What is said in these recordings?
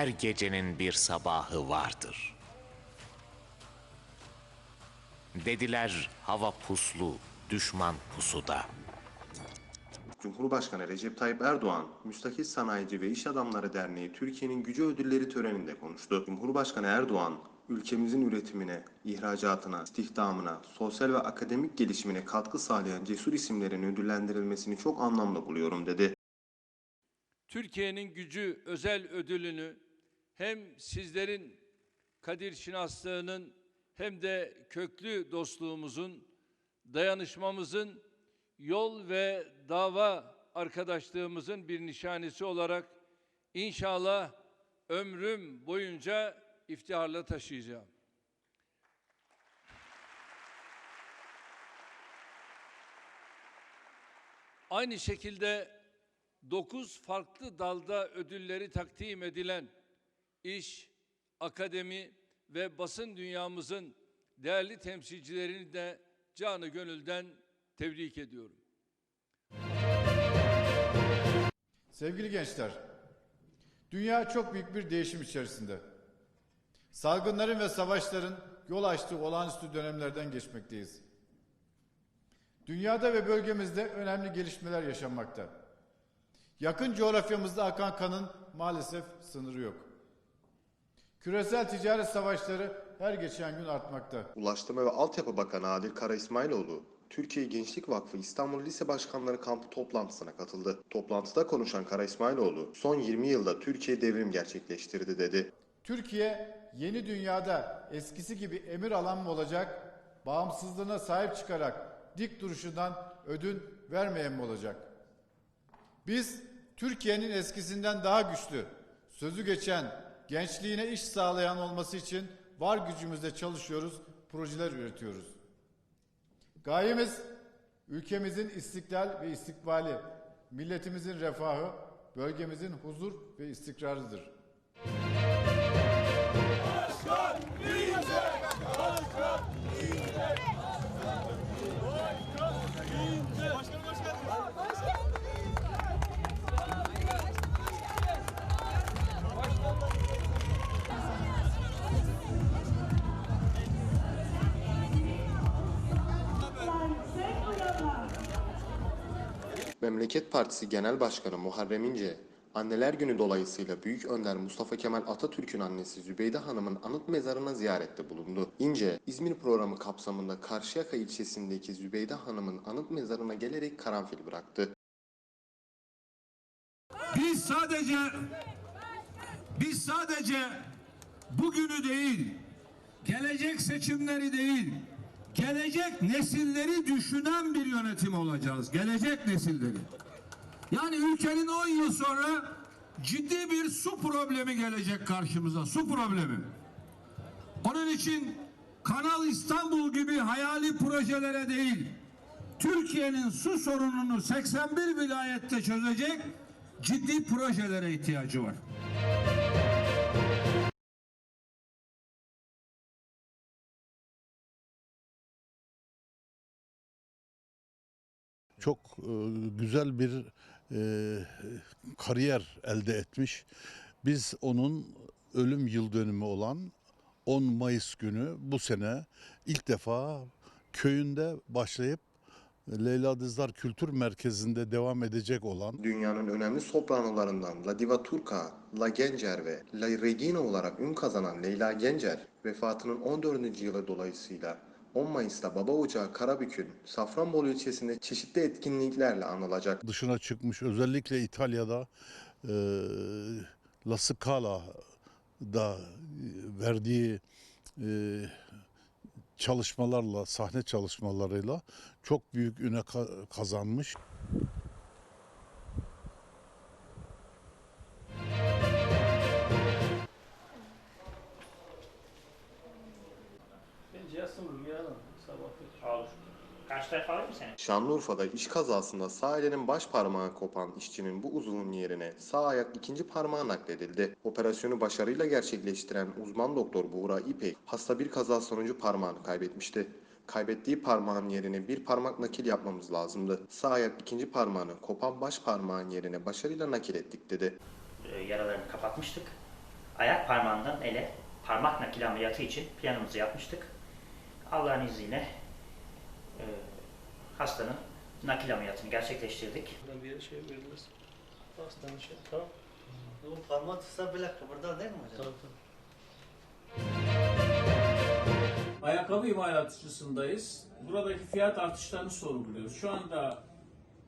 her gecenin bir sabahı vardır. Dediler hava puslu, düşman pusuda. Cumhurbaşkanı Recep Tayyip Erdoğan, Müstakil Sanayici ve İş Adamları Derneği Türkiye'nin Gücü Ödülleri töreninde konuştu. Cumhurbaşkanı Erdoğan, ülkemizin üretimine, ihracatına, istihdamına, sosyal ve akademik gelişimine katkı sağlayan cesur isimlerin ödüllendirilmesini çok anlamlı buluyorum dedi. Türkiye'nin gücü özel ödülünü hem sizlerin kadir şinaslığının hem de köklü dostluğumuzun, dayanışmamızın, yol ve dava arkadaşlığımızın bir nişanesi olarak inşallah ömrüm boyunca iftiharla taşıyacağım. Aynı şekilde 9 farklı dalda ödülleri takdim edilen iş, akademi ve basın dünyamızın değerli temsilcilerini de canı gönülden tebrik ediyorum. Sevgili gençler, dünya çok büyük bir değişim içerisinde. Salgınların ve savaşların yol açtığı olağanüstü dönemlerden geçmekteyiz. Dünyada ve bölgemizde önemli gelişmeler yaşanmakta. Yakın coğrafyamızda akan kanın maalesef sınırı yok. Küresel ticaret savaşları her geçen gün artmakta. Ulaştırma ve Altyapı Bakanı Adil Kara İsmailoğlu, Türkiye Gençlik Vakfı İstanbul Lise Başkanları Kampı toplantısına katıldı. Toplantıda konuşan Kara İsmailoğlu, son 20 yılda Türkiye devrim gerçekleştirdi dedi. Türkiye yeni dünyada eskisi gibi emir alan mı olacak, bağımsızlığına sahip çıkarak dik duruşundan ödün vermeyen mi olacak? Biz Türkiye'nin eskisinden daha güçlü, sözü geçen, gençliğine iş sağlayan olması için var gücümüzle çalışıyoruz, projeler üretiyoruz. Gayemiz ülkemizin istiklal ve istikbali, milletimizin refahı, bölgemizin huzur ve istikrarıdır. Memleket Partisi Genel Başkanı Muharrem İnce, Anneler Günü dolayısıyla Büyük Önder Mustafa Kemal Atatürk'ün annesi Zübeyde Hanım'ın anıt mezarına ziyarette bulundu. İnce, İzmir programı kapsamında Karşıyaka ilçesindeki Zübeyde Hanım'ın anıt mezarına gelerek karanfil bıraktı. Biz sadece biz sadece bugünü değil, gelecek seçimleri değil, gelecek nesilleri düşünen bir yönetim olacağız. Gelecek nesilleri. Yani ülkenin 10 yıl sonra ciddi bir su problemi gelecek karşımıza. Su problemi. Onun için Kanal İstanbul gibi hayali projelere değil, Türkiye'nin su sorununu 81 vilayette çözecek ciddi projelere ihtiyacı var. Çok e, güzel bir e, kariyer elde etmiş. Biz onun ölüm yıl dönümü olan 10 Mayıs günü bu sene ilk defa köyünde başlayıp Leyla Dizlar Kültür Merkezi'nde devam edecek olan Dünyanın önemli sopranolarından La Diva Turca, La Gencer ve La Regina olarak ün kazanan Leyla Gencer, vefatının 14. yılı dolayısıyla 10 Mayıs'ta Baba Ocağı Karabük'ün Safranbolu ilçesinde çeşitli etkinliklerle anılacak. dışına çıkmış özellikle İtalya'da e, La Scala'da verdiği e, çalışmalarla, sahne çalışmalarıyla çok büyük üne ka- kazanmış. Şanlıurfa'da iş kazasında sağ elinin baş parmağı kopan işçinin bu uzvun yerine sağ ayak ikinci parmağı nakledildi. Operasyonu başarıyla gerçekleştiren uzman doktor Buğra İpek, hasta bir kaza sonucu parmağını kaybetmişti. Kaybettiği parmağın yerine bir parmak nakil yapmamız lazımdı. Sağ ayak ikinci parmağını kopan baş parmağın yerine başarıyla nakil ettik dedi. Ee, yaralarını kapatmıştık. ayak parmağından ele parmak nakil ameliyatı için planımızı yapmıştık. Allah'ın izniyle e, hastanın nakil ameliyatını gerçekleştirdik. Buradan bir yere şey veririz. Hastanın şey. Tamam. Bu parmak tutsa bile kıpırdar değil mi hocam? Tamam. Ayakkabı imalatçısındayız. Buradaki fiyat artışlarını sorguluyoruz. Şu anda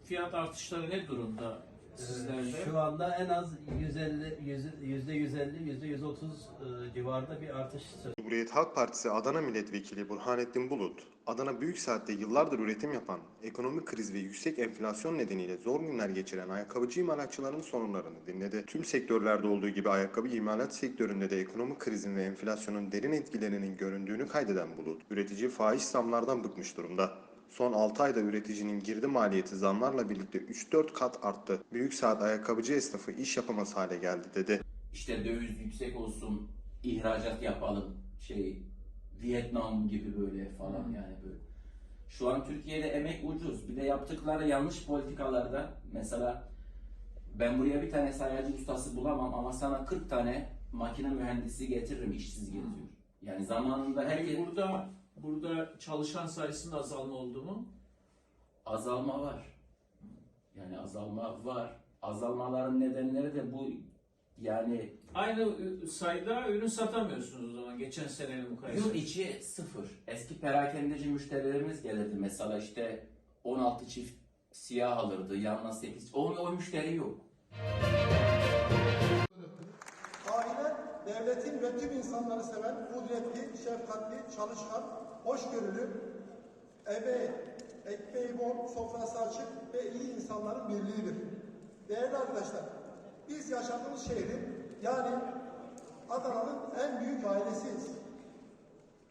fiyat artışları ne durumda sizlerde? Şu anda en az 150, yüzde 150, yüzde 130 e, civarında bir artış söz Cumhuriyet Halk Partisi Adana Milletvekili Burhanettin Bulut, Adana Büyük Saat'te yıllardır üretim yapan, ekonomik kriz ve yüksek enflasyon nedeniyle zor günler geçiren ayakkabıcı imalatçıların sorunlarını dinledi. Tüm sektörlerde olduğu gibi ayakkabı imalat sektöründe de ekonomik krizin ve enflasyonun derin etkilerinin göründüğünü kaydeden Bulut, üretici fahiş zamlardan bıkmış durumda. Son 6 ayda üreticinin girdi maliyeti zamlarla birlikte 3-4 kat arttı. Büyük Saat ayakkabıcı esnafı iş yapamaz hale geldi dedi. işte döviz yüksek olsun, ihracat yapalım, şey Vietnam gibi böyle falan yani böyle. Şu an Türkiye'de emek ucuz. Bir de yaptıkları yanlış politikalarda mesela ben buraya bir tane sayacı ustası bulamam ama sana 40 tane makine mühendisi getiririm işsiz geziyor. Yani zamanında herkes burada burada çalışan sayısında azalma oldu mu? azalma var. Yani azalma var. Azalmaların nedenleri de bu yani Aynı ü- sayıda ürün satamıyorsunuz o zaman geçen seneyle mukayese. Yıl içi sıfır. Eski perakendeci müşterilerimiz gelirdi mesela işte 16 çift siyah alırdı, yanına 8. O, o müşteri yok. Aile, devletin ve tüm insanları seven, kudretli, şefkatli, çalışkan, hoşgörülü, ebeği, ekmeği bol, sofrası açık ve iyi insanların birliğidir. Değerli arkadaşlar, biz yaşadığımız şehrin yani Adana'nın en büyük ailesiyiz.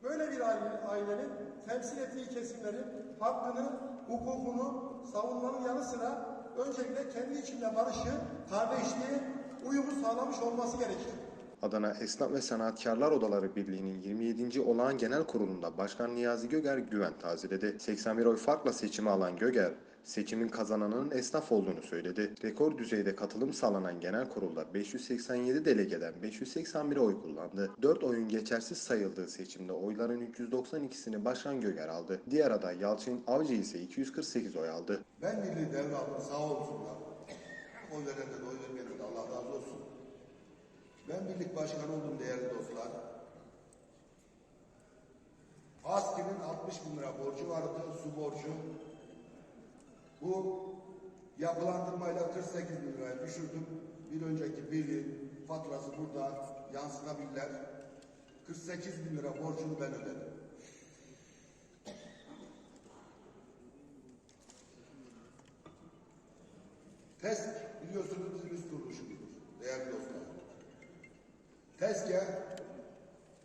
Böyle bir aile, ailenin temsil ettiği kesimlerin hakkını, hukukunu savunmanın yanı sıra öncelikle kendi içinde barışı, kardeşliği, uyumu sağlamış olması gerekir. Adana Esnaf ve Sanatkarlar Odaları Birliği'nin 27. Olağan Genel Kurulu'nda Başkan Niyazi Göger güven tazeledi. 81 oy farkla seçimi alan Göger, seçimin kazananının esnaf olduğunu söyledi. Rekor düzeyde katılım sağlanan genel kurulda 587 delegeden 581 oy kullandı. 4 oyun geçersiz sayıldığı seçimde oyların 392'sini Başkan Göger aldı. Diğer aday Yalçın Avcı ise 248 oy aldı. Ben milli devletım sağ olsunlar. Oy verene de oy vermeyene de Allah razı olsun. Ben birlik başkanı oldum değerli dostlar. ASKİ'nin 60 bin lira borcu vardı, su borcu. Bu yapılandırmayla 48 bin liraya düşürdüm. Bir önceki birliğin faturası burada yansıtabilirler. 48 bin lira borcunu ben ödedim. TESK biliyorsunuz bizim üst kuruluşumuzdur değerli dostlar. TESK'e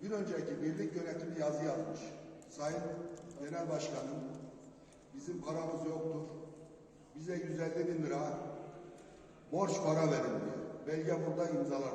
bir önceki birlik yönetimi yazı yazmış. Sayın Genel Başkanım bizim paramız yoktur. Bize 150 bin lira borç para verin diyor. Belge burada imzalar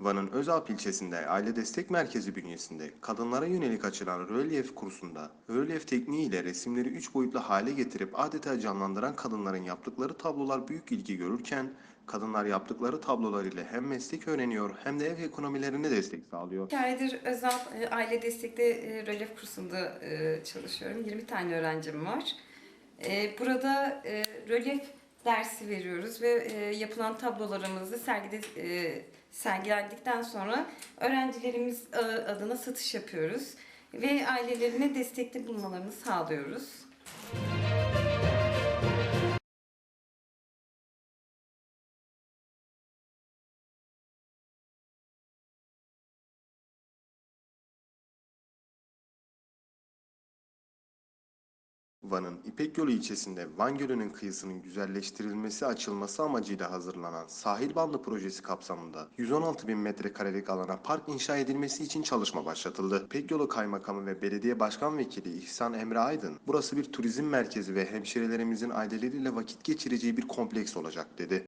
Van'ın Özalp ilçesinde Aile Destek Merkezi bünyesinde kadınlara yönelik açılan rölyef kursunda rölyef tekniği ile resimleri üç boyutlu hale getirip adeta canlandıran kadınların yaptıkları tablolar büyük ilgi görürken kadınlar yaptıkları tablolar ile hem meslek öğreniyor hem de ev ekonomilerine destek sağlıyor. İki aydır özel e, aile destekli e, rölef kursunda e, çalışıyorum. 20 tane öğrencim var. E, Burada rölef dersi veriyoruz ve e, yapılan tablolarımızı sergide e, sergilendikten sonra öğrencilerimiz e, adına satış yapıyoruz ve ailelerine destekli bulmalarını sağlıyoruz. Van'ın İpek Yolu ilçesinde Van Gölü'nün kıyısının güzelleştirilmesi açılması amacıyla hazırlanan sahil bandı projesi kapsamında 116 bin metrekarelik alana park inşa edilmesi için çalışma başlatıldı. İpek Yolu Kaymakamı ve Belediye Başkan Vekili İhsan Emre Aydın, burası bir turizm merkezi ve hemşirelerimizin aileleriyle vakit geçireceği bir kompleks olacak dedi.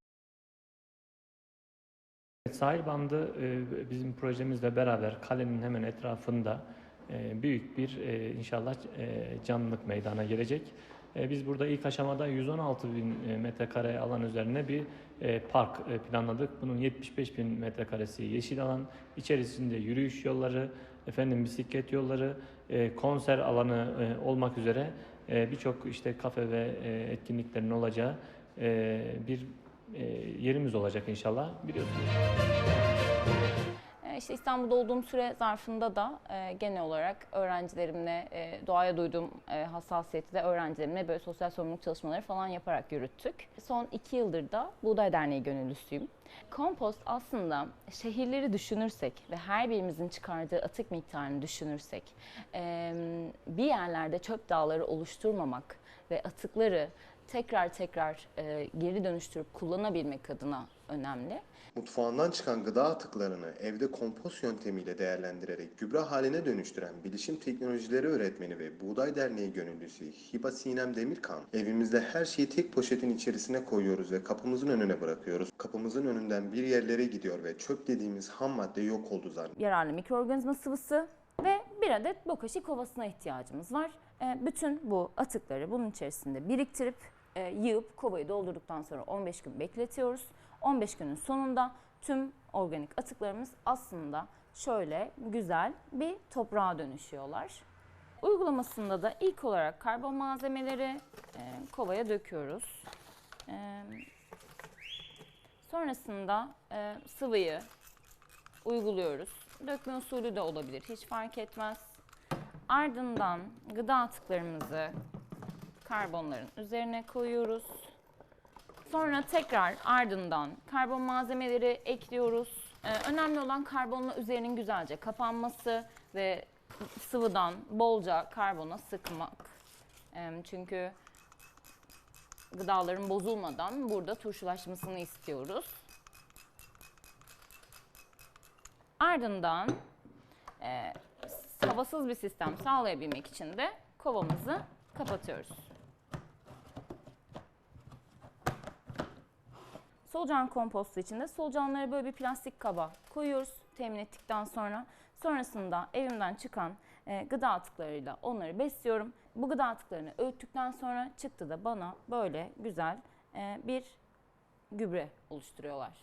Sahil bandı e, bizim projemizle beraber kalenin hemen etrafında büyük bir e, inşallah e, canlılık meydana gelecek. E, Biz burada ilk aşamada 116 bin e, metrekare alan üzerine bir e, park e, planladık. Bunun 75 bin metrekaresi yeşil alan, içerisinde yürüyüş yolları, efendim bisiklet yolları, e, konser alanı e, olmak üzere e, birçok işte kafe ve e, etkinliklerin olacağı e, bir e, yerimiz olacak inşallah. Biliyorsunuz. İşte İstanbul'da olduğum süre zarfında da e, genel olarak öğrencilerimle e, doğaya duyduğum e, hassasiyeti de öğrencilerimle böyle sosyal sorumluluk çalışmaları falan yaparak yürüttük. Son iki yıldır da Buğday Derneği gönüllüsüyüm. Kompost aslında şehirleri düşünürsek ve her birimizin çıkardığı atık miktarını düşünürsek e, bir yerlerde çöp dağları oluşturmamak ve atıkları tekrar tekrar e, geri dönüştürüp kullanabilmek adına önemli. Mutfağından çıkan gıda atıklarını evde kompost yöntemiyle değerlendirerek gübre haline dönüştüren bilişim teknolojileri öğretmeni ve Buğday Derneği gönüllüsü Hiba Sinem Demirkan, evimizde her şeyi tek poşetin içerisine koyuyoruz ve kapımızın önüne bırakıyoruz. Kapımızın önünden bir yerlere gidiyor ve çöp dediğimiz ham madde yok oldu zannediyoruz. yararlı mikroorganizma sıvısı ve bir adet bokashi kovasına ihtiyacımız var. E, Bütün bu atıkları bunun içerisinde biriktirip e, yığıp kovayı doldurduktan sonra 15 gün bekletiyoruz. 15 günün sonunda tüm organik atıklarımız aslında şöyle güzel bir toprağa dönüşüyorlar. Uygulamasında da ilk olarak karbon malzemeleri e, kovaya döküyoruz. E, sonrasında e, sıvıyı uyguluyoruz. Dökme usulü de olabilir, hiç fark etmez. Ardından gıda atıklarımızı karbonların üzerine koyuyoruz. Sonra tekrar ardından karbon malzemeleri ekliyoruz. Ee, önemli olan karbonla üzerinin güzelce kapanması ve sıvıdan bolca karbona sıkmak. Ee, çünkü gıdaların bozulmadan burada turşulaşmasını istiyoruz. Ardından e, havasız bir sistem sağlayabilmek için de kovamızı kapatıyoruz. Solucan kompostu için de solucanları böyle bir plastik kaba koyuyoruz temin ettikten sonra. Sonrasında evimden çıkan e, gıda atıklarıyla onları besliyorum. Bu gıda atıklarını öğüttükten sonra çıktı da bana böyle güzel e, bir gübre oluşturuyorlar.